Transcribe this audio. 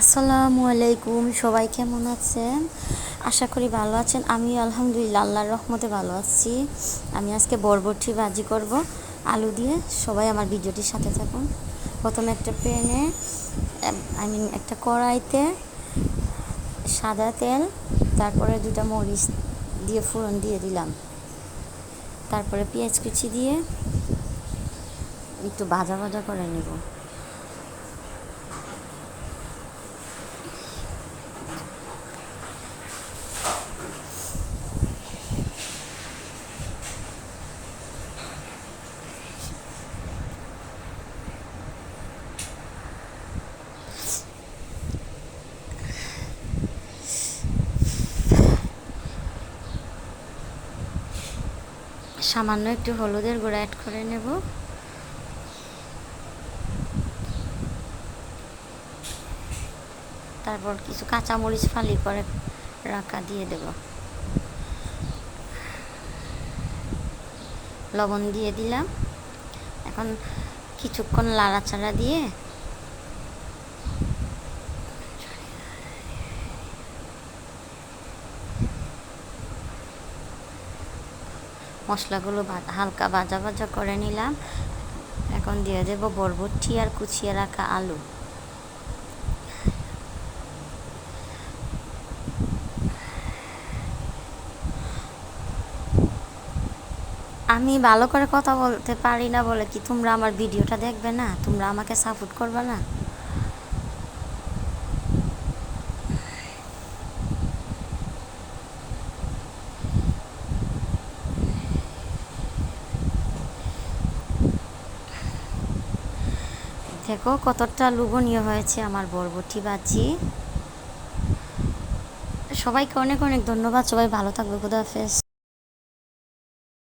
আসসালামু আলাইকুম, সবাই কেমন আছেন? আশা করি ভালো আছেন। আমি আলহামদুলিল্লাহ, আল্লাহর রহমতে ভালো আছি। আমি আজকে বরবটি ভাজি করব, আলু দিয়ে। সবাই আমার ভিডিওটির সাথে থাকুন। প্রথমে একটা প্যানে আই মিন একটা কড়াইতে সাদা তেল, তারপরে দুটা মরিচ দিয়ে ফোড়ন দিয়ে দিলাম। তারপরে পেঁয়াজ কুচি দিয়ে একটু ভাজা ভাজা করে নেব। সামান্য একটু হলুদের গুঁড়া অ্যাড করে নেব। তারপর কিছু কাঁচামরিচ ফালি করে রাখা দিয়ে দেব। লবণ দিয়ে দিলাম। এখন কিছুক্ষণ লাড়াচাড়া দিয়ে মশলাগুলো হালকা ভাজা ভাজা করে নিলাম। এখন দিয়ে দেব বরবটি আর কুচিয়ে রাখা আলু। আমি ভালো করে কথা বলতে পারি না বলে কি তোমরা আমার ভিডিওটা দেখবে না? তোমরা আমাকে সাপোর্ট করবে না? দেখো কতটা লুবনীয় হয়েছে আমার বরবটি বাজি। সবাইকে অনেক অনেক ধন্যবাদ, সবাই ভালো থাকবে খুদাহাফেজ